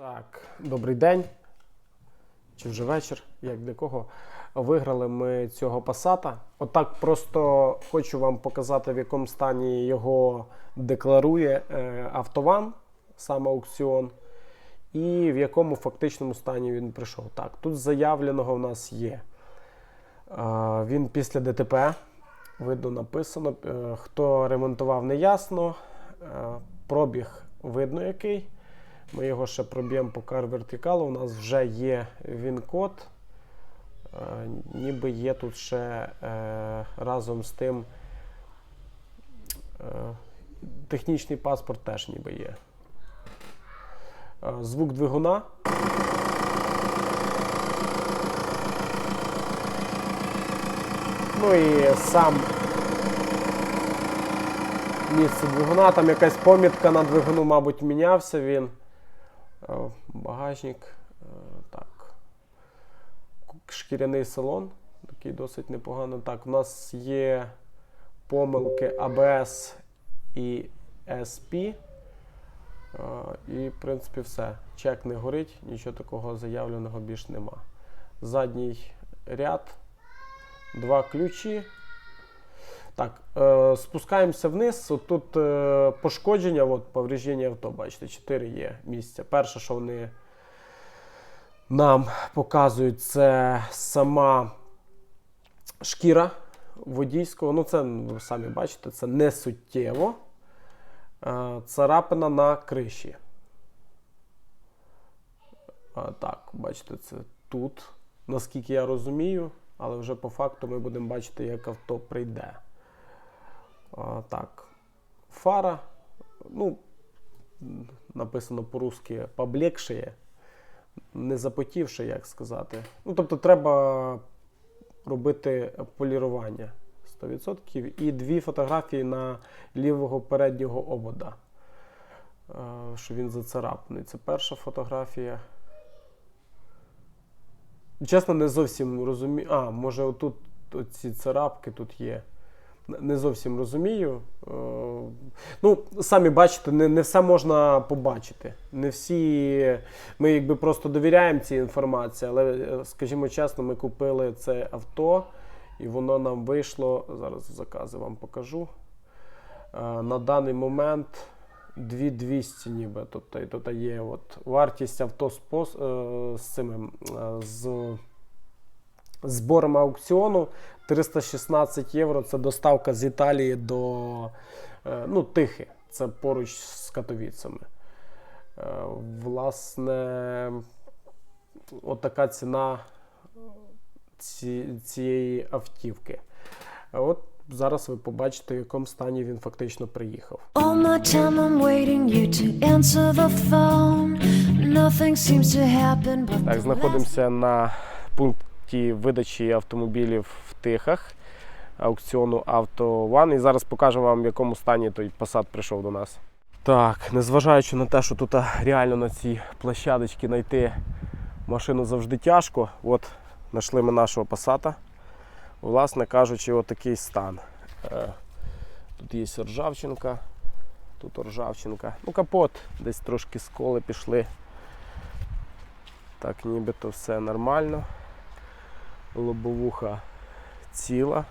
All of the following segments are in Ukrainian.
Так, добрий день. Чи вже вечір, як для кого. Виграли ми цього пасата. Отак просто хочу вам показати, в якому стані його декларує е, Автован, саме аукціон, і в якому фактичному стані він прийшов. Так, тут заявленого в нас є. Е, Він після ДТП. Видно, написано. Е, Хто ремонтував, не ясно. Е, Пробіг видно який. Ми його ще проб'ємо по кар вертикалу. У нас вже є він-код. Е, ніби є тут ще е, разом з тим е, технічний паспорт теж ніби є. Звук двигуна. Ну і сам місце двигуна, там якась помітка на двигуну, мабуть, мінявся він. Багажник. е, Так. Шкіряний салон. Такий досить непогано. Так, у нас є помилки ABS і SP. Е, І, в принципі, все. Чек не горить, нічого такого заявленого більш нема. Задній ряд, два ключі. Так, е, спускаємося вниз. От Тут е, пошкодження, от, повреждення авто, бачите, 4 є місця. Перше, що вони нам показують, це сама шкіра водійського. Ну, це ви самі бачите, це не суттєво. Е, царапина на криші. Так, бачите, це тут, наскільки я розумію, але вже по факту ми будемо бачити, як авто прийде. Так, фара, ну, написано по-русски поблекшає, не запотівши, як сказати. Ну, тобто треба робити полірування 100%. І дві фотографії на лівого переднього обода, е, що він зацарапаний. Це перша фотографія. Чесно, не зовсім розумію. А, може, отут ці царапки тут є. Не зовсім розумію. Е, Ну, самі бачите, не, не все можна побачити. Не всі. Ми якби просто довіряємо цій інформації, але, е, скажімо чесно, ми купили це авто, і воно нам вийшло. Зараз закази вам покажу. Е, На даний момент 2200 ніби. Тобто, тут є от вартість авто з, з цими з збором аукціону 316 євро. Це доставка з Італії до е, ну, Тихи. Це поруч з Катовіцями. Е, Власне, отака ціна ці, цієї автівки. От зараз ви побачите, в якому стані він фактично приїхав. Так, знаходимося на пункті видачі автомобілів в Тихах аукціону One. І зараз покажу вам, в якому стані той Passat прийшов до нас. Так, незважаючи на те, що тут реально на цій площадочці знайти машину завжди тяжко. От знайшли ми нашого Passat. Власне кажучи, отакий стан. Е, Тут є ржавчинка, тут ржавчинка. Ну, капот, десь трошки сколи пішли. Так, нібито все нормально. Лобовуха ціла.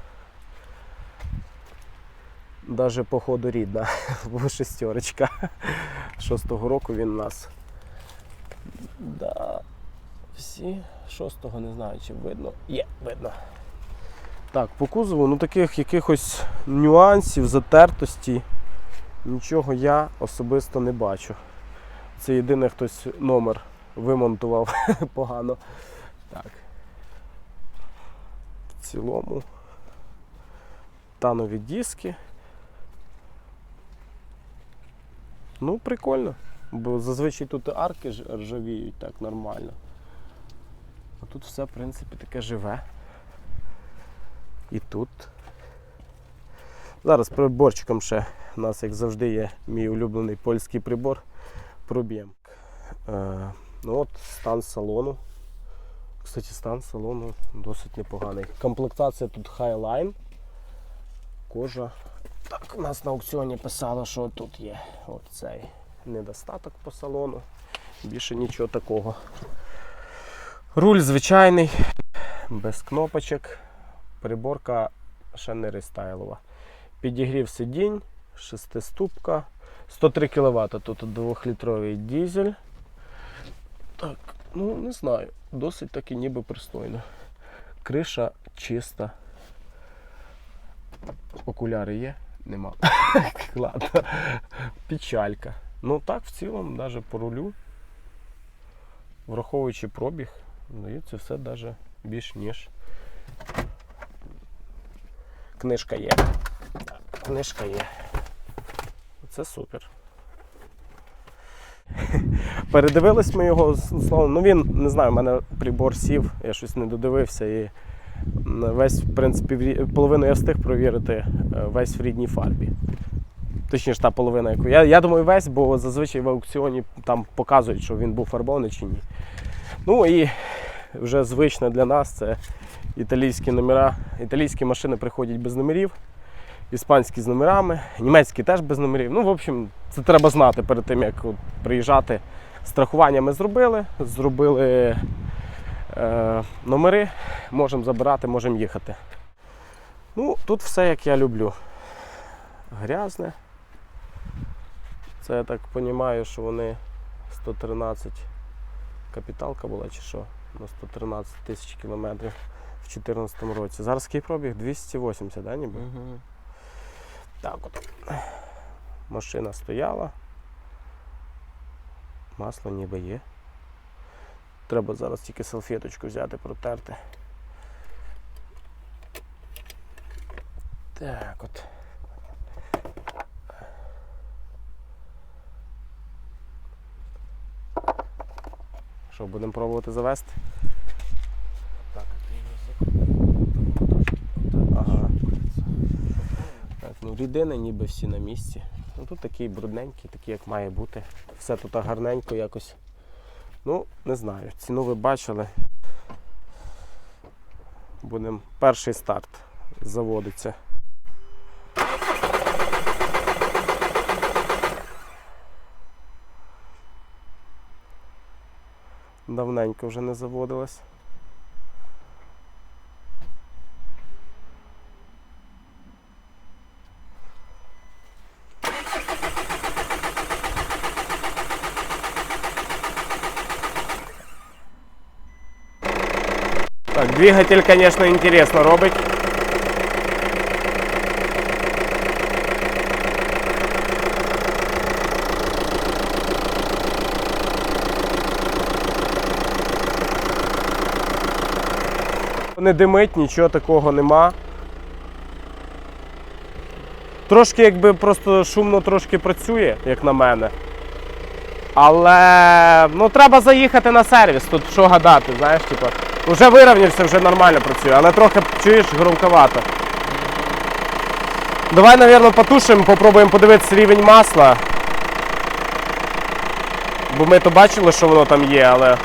Даже походу рідна, бо шестерочка. Шостого року він у нас. Да. Всі шостого не знаю, чи видно. Є, видно. Так, по кузову, ну таких якихось нюансів, затертості, нічого я особисто не бачу. Це єдине хтось номер вимонтував погано. Так. Цілому. Танові диски. Ну, прикольно. Бо зазвичай тут арки ржавіють так нормально. А тут все, в принципі, таке живе. І тут. Зараз приборчиком ще у нас, як завжди, є мій улюблений польський прибор. Проб'ємо. Е, ну от стан салону. Кстати, стан салону досить непоганий. Комплектація тут Highline. Кожа. Так, у нас на аукціоні писало, що тут є от цей недостаток по салону. Більше нічого такого. Руль звичайний, без кнопочок. Приборка ще не рестайлова. Підігрів сидінь, шестиступка, 103 кВт. Тут 2-літровий дізель. Так, ну не знаю, досить таки ніби пристойно. Криша чиста. Окуляри є? Нема. Ладно. Печалька. Ну так, в цілому, навіть по рулю, враховуючи пробіг, здається, все навіть більш ніж. Книжка є. Книжка є. Це супер. Передивились ми його словом. Ну він, не знаю, в мене прибор сів, я щось не додивився і весь, в принципі, половину я встиг провірити е, весь в рідній фарбі. Точніше, та половина, яку. Я, я думаю, весь, бо зазвичай в аукціоні там показують, що він був фарбований чи ні. Ну і вже звично для нас це італійські номера. Італійські машини приходять без номерів, іспанські з номерами, німецькі теж без номерів. Ну, в общем, це треба знати перед тим, як от приїжджати. Страхування ми зробили, зробили е, номери, можемо забирати, можемо їхати. Ну, тут все як я люблю. Грязне. Це я так розумію, що вони 113 капіталка була чи що? На 113 тисяч кілометрів в 2014 році. Зараз який пробіг? 280, да, ніби? Так от. Машина стояла. Масло ніби є. Треба зараз тільки салфеточку взяти, протерти. Так от. Що, будемо пробувати завести? Так, а ти його Ага. Так, ну рідини ніби всі на місці. Ну тут такий брудненький, такий як має бути. Все тут гарненько якось. Ну, не знаю. Ціну ви бачили. Будемо перший старт заводиться. Давненько вже не заводилась. Двигатель, конечно, интересно робить. Не димить, нічого такого нема. Трошки якби просто шумно трошки працює, як на мене. Але ну треба заїхати на сервіс, тут що гадати, знаєш, типу. Вже вирівнявся, вже нормально працює, але трохи чуєш громковато. Давай, напевно, потушимо, попробуємо подивитися рівень масла. Бо ми то бачили, що воно там є, але.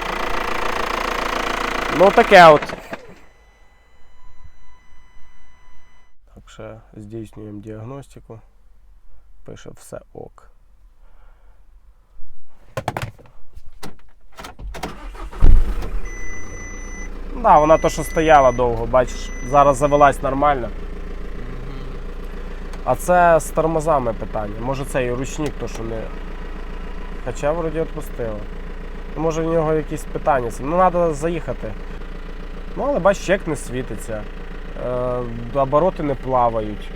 Ну таке от. Так, ще здійснюємо діагностику. Пише все ок. Да, вона то, що стояла довго, бачиш, зараз завелась нормально. А це з тормозами питання. Може це і ручник, то що не. Хоча вроді відпустила. Ну, Може в нього якісь питання. Ну треба заїхати. Ну, але бачиш, чек не світиться. Е, обороти не плавають.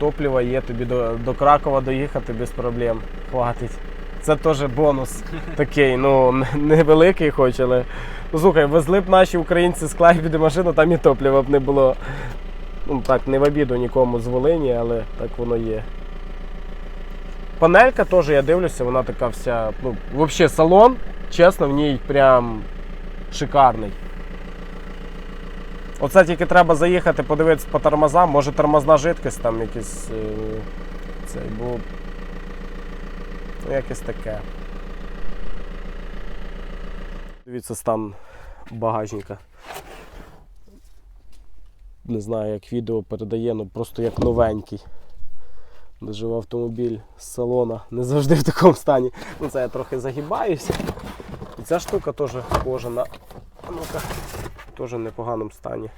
О, є, тобі до, до Кракова доїхати без проблем. Хватить. Це теж бонус такий, ну, невеликий хоч, але. Ну, слухай, везли б наші українці з Клайпіди машину, там і топлива б не було. Ну так, не в обіду нікому з Волині, але так воно є. Панелька теж, я дивлюся, вона така вся. Ну, взагалі салон, чесно, в ній прям шикарний. Оце тільки треба заїхати, подивитися по тормозам, може тормозна жидкость там якийсь. Е, цей, бо. Ну, якесь таке. Дивіться стан багажника. Не знаю, як відео передає, ну просто як новенький. Даже в автомобіль з салона не завжди в такому стані. Ну це я трохи загибаюся. І ця штука теж кожана. А ну-ка, теж в непоганому стані.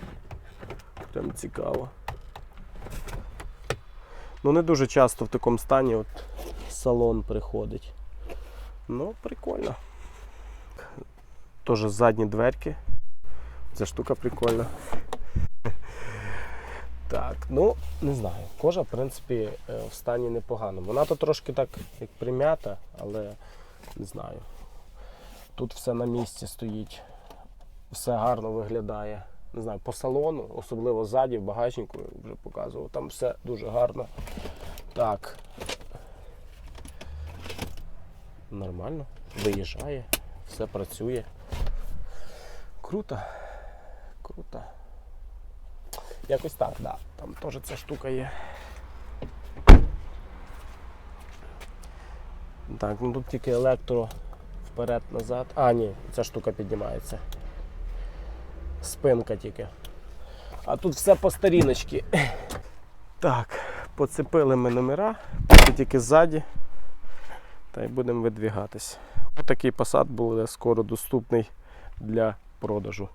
Прям цікаво. Ну не дуже часто в такому стані от салон приходить. Ну, прикольно. Теж задні дверки. Ця штука прикольна. Так, ну не знаю. Кожа, в принципі, е, в стані непогано. Вона то трошки так як прим'ята, але не знаю. Тут все на місці стоїть, все гарно виглядає. Не знаю, по салону, особливо ззаді, в багажнику вже показував, там все дуже гарно. Так. Нормально, виїжджає, все працює. Круто. Круто. Якось так, да. Там теж ця штука є. Так, ну тут тільки електро вперед-назад. А, ні, ця штука піднімається. Спинка тільки. А тут все по старіночці. Так, поцепили ми номера, поки тільки ззаді. Та й будемо видвігатись. Ось такий посад буде скоро доступний для продажу.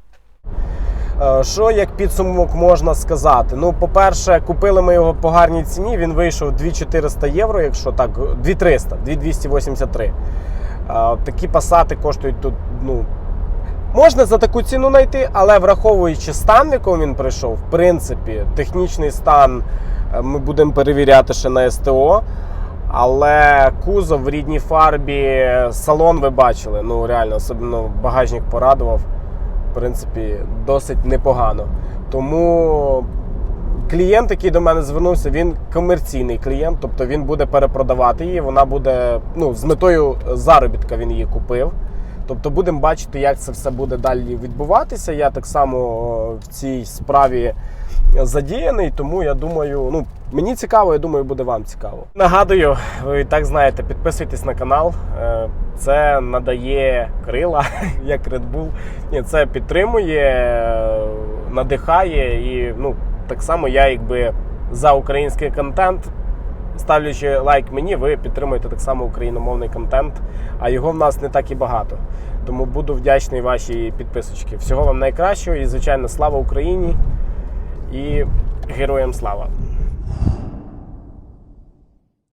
Е, Що як підсумок можна сказати? Ну, по-перше, купили ми його по гарній ціні. Він вийшов 2400 євро, якщо так, 2300, 2283. Е, Такі пасати коштують тут. ну, Можна за таку ціну знайти, але враховуючи стан, в якому він прийшов, в принципі, технічний стан е, ми будемо перевіряти ще на СТО. Але кузов в рідній фарбі, салон ви бачили. Ну реально, особливо багажник порадував. В принципі, досить непогано. Тому клієнт, який до мене звернувся, він комерційний клієнт, тобто він буде перепродавати її. Вона буде ну, з метою заробітка він її купив. Тобто будемо бачити, як це все буде далі відбуватися. Я так само в цій справі задіяний, тому я думаю, ну мені цікаво, я думаю, буде вам цікаво. Нагадую, ви так знаєте, підписуйтесь на канал. Е, Це надає крила, як Red Bull. Ні, це підтримує, е, надихає і ну так само я якби за український контент. Ставлячи лайк мені, ви підтримуєте так само україномовний контент, а його в нас не так і багато. Тому буду вдячний вашій підписочці. Всього вам найкращого і, звичайно, слава Україні і героям слава!